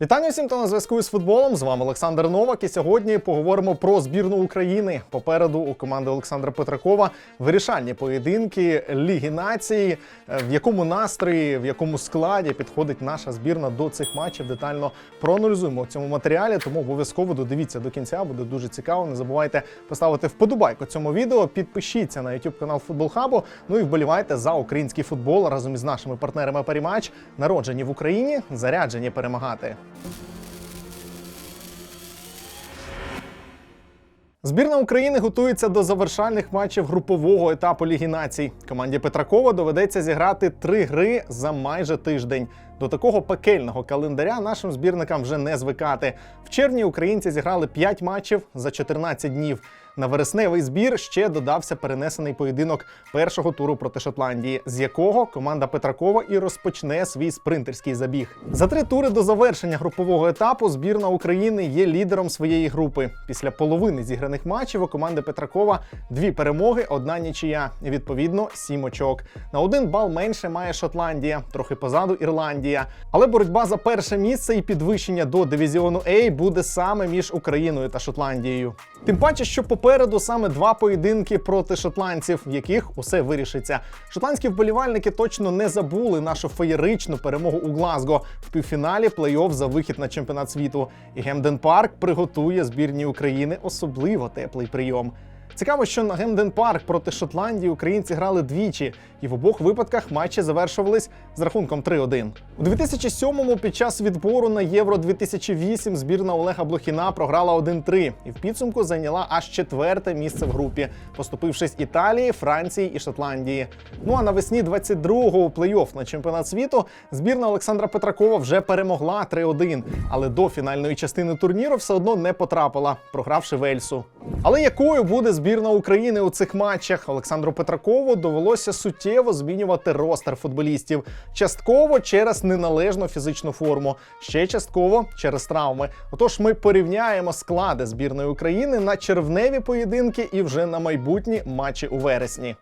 Вітання всім, хто на зв'язку з футболом. З вами Олександр Новак. І сьогодні поговоримо про збірну України. Попереду у команди Олександра Петракова вирішальні поєдинки Ліги нації. Е, В якому настрої, в якому складі підходить наша збірна до цих матчів. Детально проаналізуємо в цьому матеріалі. Тому обов'язково додивіться до кінця. Буде дуже цікаво. Не забувайте поставити вподобайку цьому відео. Підпишіться на YouTube канал Футбол Хабу. Ну і вболівайте за український футбол разом із нашими партнерами Парімач, народжені в Україні, заряджені перемагати. Збірна України готується до завершальних матчів групового етапу Ліги націй. Команді Петракова доведеться зіграти три гри за майже тиждень. До такого пекельного календаря нашим збірникам вже не звикати. В червні українці зіграли 5 матчів за 14 днів. На вересневий збір ще додався перенесений поєдинок першого туру проти Шотландії, з якого команда Петракова і розпочне свій спринтерський забіг. За три тури до завершення групового етапу збірна України є лідером своєї групи. Після половини зіграних матчів у команди Петракова дві перемоги, одна нічия. І відповідно сім очок. На один бал менше має Шотландія, трохи позаду Ірландія. Але боротьба за перше місце і підвищення до дивізіону А буде саме між Україною та Шотландією. Тим паче, що попереду саме два поєдинки проти шотландців, в яких усе вирішиться. Шотландські вболівальники точно не забули нашу феєричну перемогу у Глазго в півфіналі плей-офф за вихід на чемпіонат світу. І Гемден Парк приготує збірній України особливо теплий прийом. Цікаво, що на Гемден Парк проти Шотландії українці грали двічі, і в обох випадках матчі завершувались з рахунком 3-1. У 2007-му під час відбору на Євро 2008 збірна Олега Блохіна програла 1-3 і в підсумку зайняла аж четверте місце в групі, поступившись Італії, Франції і Шотландії. Ну а навесні 22-го у плей-офф на чемпіонат світу збірна Олександра Петракова вже перемогла 3-1, але до фінальної частини турніру все одно не потрапила, програвши Вельсу. Але якою буде збірна України у цих матчах? Олександру Петракову довелося суттєво змінювати ростер футболістів. Частково через неналежну фізичну форму, ще частково через травми. Отож, ми порівняємо склади збірної України на червневі поєдинки і вже на майбутні матчі у вересні.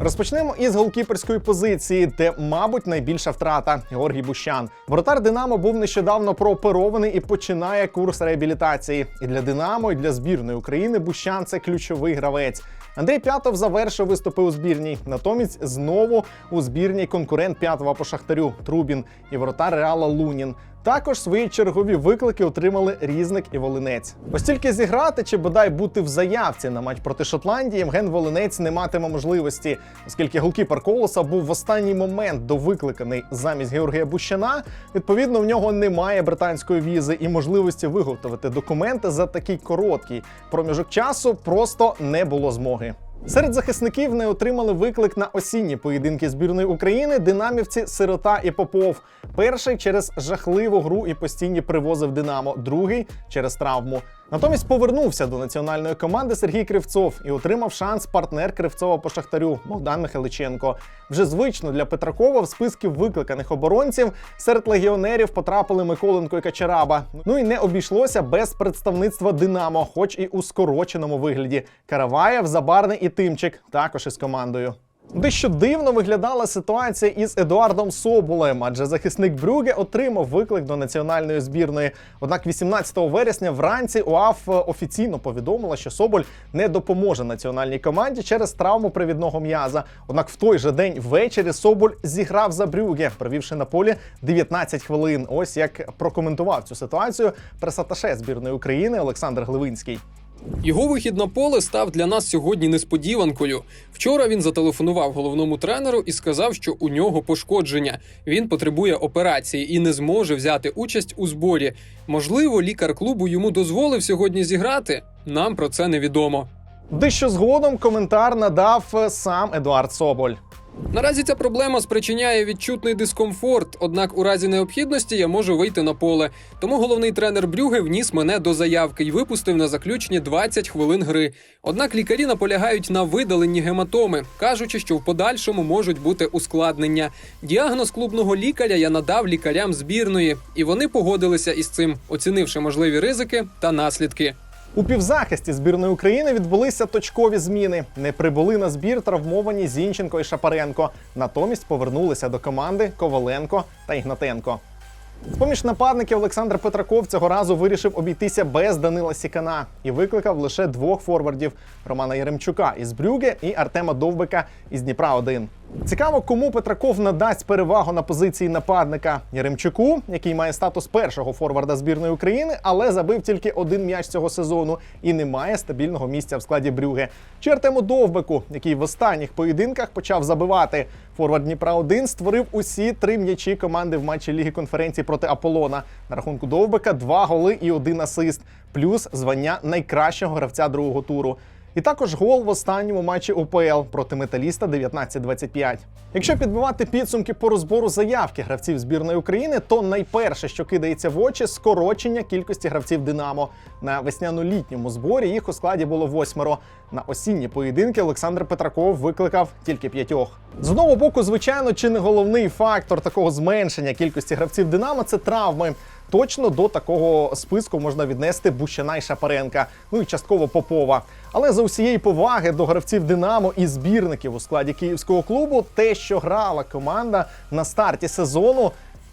Розпочнемо із голкіперської позиції, де, мабуть, найбільша втрата Георгій Бущан. Воротар Динамо був нещодавно прооперований і починає курс реабілітації. І для Динамо, і для збірної України Бущан це ключовий гравець. Андрій П'ятов завершив виступи у збірній. Натомість знову у збірній конкурент п'ятого по шахтарю Трубін і воротар Реала Лунін. Також свої чергові виклики отримали Різник і Волинець. Ось зіграти чи бодай бути в заявці на матч проти Шотландії Євген Волинець не матиме можливості, оскільки голкіпер Колоса був в останній момент довикликаний замість Георгія Бущана. Відповідно, в нього немає британської візи і можливості виготовити документи за такий короткий проміжок часу просто не було змоги. Серед захисників не отримали виклик на осінні поєдинки збірної України динамівці Сирота і Попов. Перший через жахливу гру і постійні привози в Динамо, другий через травму. Натомість повернувся до національної команди Сергій Кривцов і отримав шанс партнер Кривцова по шахтарю Богдан Михайличенко. Вже звично для Петракова в списки викликаних оборонців серед легіонерів потрапили Миколенко і Качараба. Ну і не обійшлося без представництва Динамо, хоч і у скороченому вигляді. Караваєв, Забарний і Тимчик також із командою. Дещо дивно виглядала ситуація із Едуардом Соболем, адже захисник Брюге отримав виклик до національної збірної. Однак 18 вересня вранці УАФ офіційно повідомила, що Соболь не допоможе національній команді через травму привідного м'яза. Однак в той же день ввечері Соболь зіграв за Брюге, провівши на полі 19 хвилин. Ось як прокоментував цю ситуацію пресаташе збірної України Олександр Гливинський. Його вихід на поле став для нас сьогодні несподіванкою. Вчора він зателефонував головному тренеру і сказав, що у нього пошкодження. Він потребує операції і не зможе взяти участь у зборі. Можливо, лікар клубу йому дозволив сьогодні зіграти. Нам про це невідомо. Дещо згодом коментар надав е, сам Едуард Соболь. Наразі ця проблема спричиняє відчутний дискомфорт, однак у разі необхідності я можу вийти на поле. Тому головний тренер Брюге вніс мене до заявки і випустив на заключні 20 хвилин гри. Однак лікарі наполягають на видаленні гематоми, кажучи, що в подальшому можуть бути ускладнення. Діагноз клубного лікаря я надав лікарям збірної, і вони погодилися із цим, оцінивши можливі ризики та наслідки. У півзахисті збірної України відбулися точкові зміни. Не прибули на збір травмовані Зінченко і Шапаренко. Натомість повернулися до команди Коваленко та Ігнатенко. З-поміж нападників Олександр Петраков цього разу вирішив обійтися без Данила Сікана і викликав лише двох форвардів Романа Яремчука із Брюге і Артема Довбика із Дніпра 1 Цікаво, кому Петраков надасть перевагу на позиції нападника Яремчуку, який має статус першого форварда збірної України, але забив тільки один м'яч цього сезону і не має стабільного місця в складі Брюге. Чи Артему Довбику, який в останніх поєдинках почав забивати. Форвард Дніпра 1 створив усі три м'ячі команди в матчі Ліги конференції проти Аполлона. На рахунку Довбика два голи і один асист, плюс звання найкращого гравця другого туру. І також гол в останньому матчі УПЛ проти металіста 19-25. Якщо підбивати підсумки по розбору заявки гравців збірної України, то найперше, що кидається в очі, скорочення кількості гравців Динамо. На весняно-літньому зборі їх у складі було восьмеро. На осінні поєдинки Олександр Петраков викликав тільки п'ятьох. З одного боку, звичайно, чи не головний фактор такого зменшення кількості гравців Динамо це травми. Точно до такого списку можна віднести Бущана і Шапаренка, ну і частково Попова. Але за усієї поваги до гравців Динамо і збірників у складі київського клубу, те, що грала команда на старті сезону,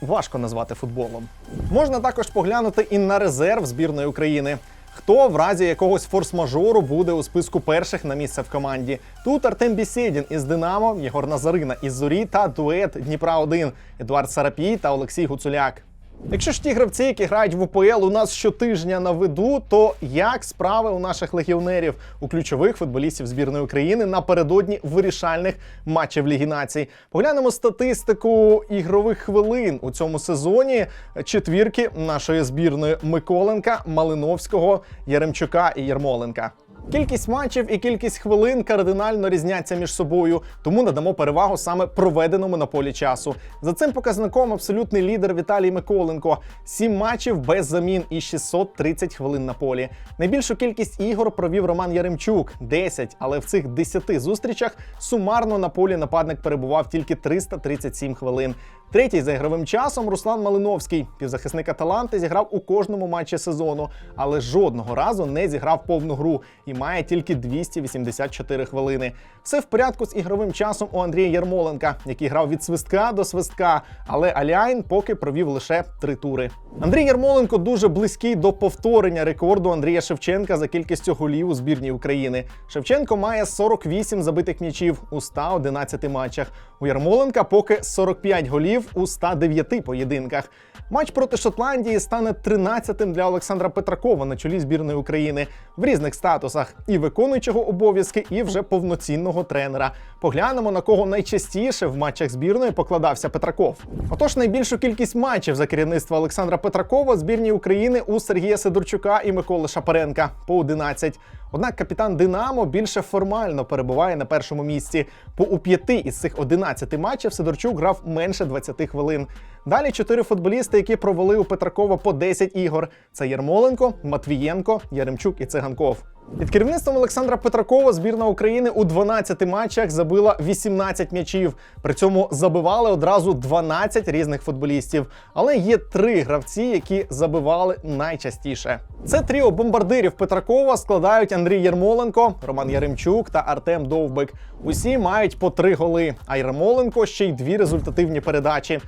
важко назвати футболом. Можна також поглянути і на резерв збірної України. Хто в разі якогось форс-мажору буде у списку перших на місце в команді? Тут Артем Бісєдін із Динамо, Єгор Назарина із Зорі та дует Дніпра 1 Едуард Сарапій та Олексій Гуцуляк. Якщо ж ті гравці, які грають в УПЛ, у нас щотижня на виду, то як справи у наших легіонерів, у ключових футболістів збірної України напередодні вирішальних матчів Ліги націй? Поглянемо статистику ігрових хвилин у цьому сезоні. Четвірки нашої збірної Миколенка, Малиновського, Яремчука і Єрмоленка. Кількість матчів і кількість хвилин кардинально різняться між собою, тому надамо перевагу саме проведеному на полі часу. За цим показником абсолютний лідер Віталій Миколенко. Сім матчів без замін і 630 хвилин на полі. Найбільшу кількість ігор провів Роман Яремчук 10, але в цих 10 зустрічах сумарно на полі нападник перебував тільки 337 хвилин. Третій за ігровим часом Руслан Малиновський, півзахисник Аталанти, зіграв у кожному матчі сезону, але жодного разу не зіграв повну гру і має тільки 284 хвилини. Все в порядку з ігровим часом у Андрія Ярмоленка, який грав від свистка до свистка, але Аляйн поки провів лише три тури. Андрій Ярмоленко дуже близький до повторення рекорду Андрія Шевченка за кількістю голів у збірній України. Шевченко має 48 забитих м'ячів у 111 матчах. У Ярмоленка поки 45 голів у 109 поєдинках. Матч проти Шотландії стане 13-тим для Олександра Петракова на чолі збірної України в різних статусах і виконуючого обов'язки, і вже повноцінного тренера. Поглянемо на кого найчастіше в матчах збірної покладався Петраков. Отож, найбільшу кількість матчів за керівництва Олександра Петракова збірній України у Сергія Сидорчука і Миколи Шапаренка по 11. Однак капітан Динамо більше формально перебуває на першому місці. По у п'яти із цих 11 матчів Сидорчук грав менше 20 хвилин. Далі чотири футболісти, які провели у Петракова по 10 ігор: це Єрмоленко, Матвієнко, Яремчук і Циганков. Під керівництвом Олександра Петракова збірна України у 12 матчах забила 18 м'ячів. При цьому забивали одразу 12 різних футболістів. Але є три гравці, які забивали найчастіше. Це тріо бомбардирів Петракова складають Андрій Єрмоленко, Роман Яремчук та Артем Довбик. Усі мають по три голи. А Єрмоленко ще й дві результативні передачі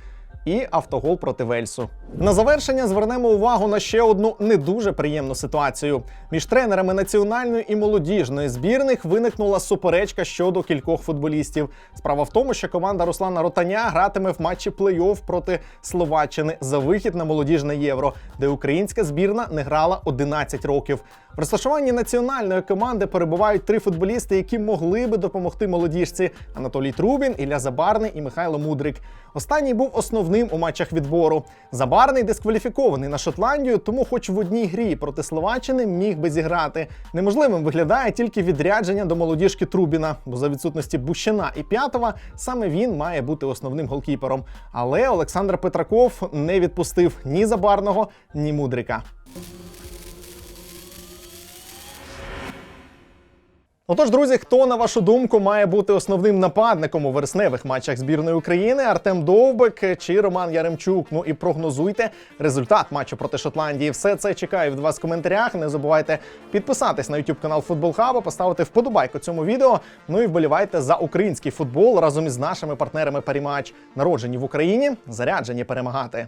і автогол проти Вельсу. На завершення звернемо увагу на ще одну не дуже приємну ситуацію. Між тренерами національної і молодіжної збірних виникнула суперечка щодо кількох футболістів. Справа в тому, що команда Руслана Ротаня гратиме в матчі плей-офф проти Словаччини за вихід на молодіжне євро, де українська збірна не грала 11 років. В розташуванні національної команди перебувають три футболісти, які могли би допомогти молодіжці: Анатолій Трубін, Ілля Забарний і Михайло Мудрик. Останній був основним у матчах відбору. Забарний дискваліфікований на Шотландію, тому, хоч в одній грі проти Словаччини, міг би зіграти. Неможливим виглядає тільки відрядження до молодіжки Трубіна, бо за відсутності Бущина і П'ятова саме він має бути основним голкіпером. Але Олександр Петраков не відпустив ні Забарного, ні Мудрика. Отож, друзі, хто на вашу думку має бути основним нападником у вересневих матчах збірної України? Артем Довбик чи Роман Яремчук? Ну і прогнозуйте результат матчу проти Шотландії. Все це чекаю від вас в коментарях. Не забувайте підписатись на YouTube канал Футбол Хаба, поставити вподобайку цьому відео. Ну і вболівайте за український футбол разом із нашими партнерами Парімач. Народжені в Україні, заряджені перемагати.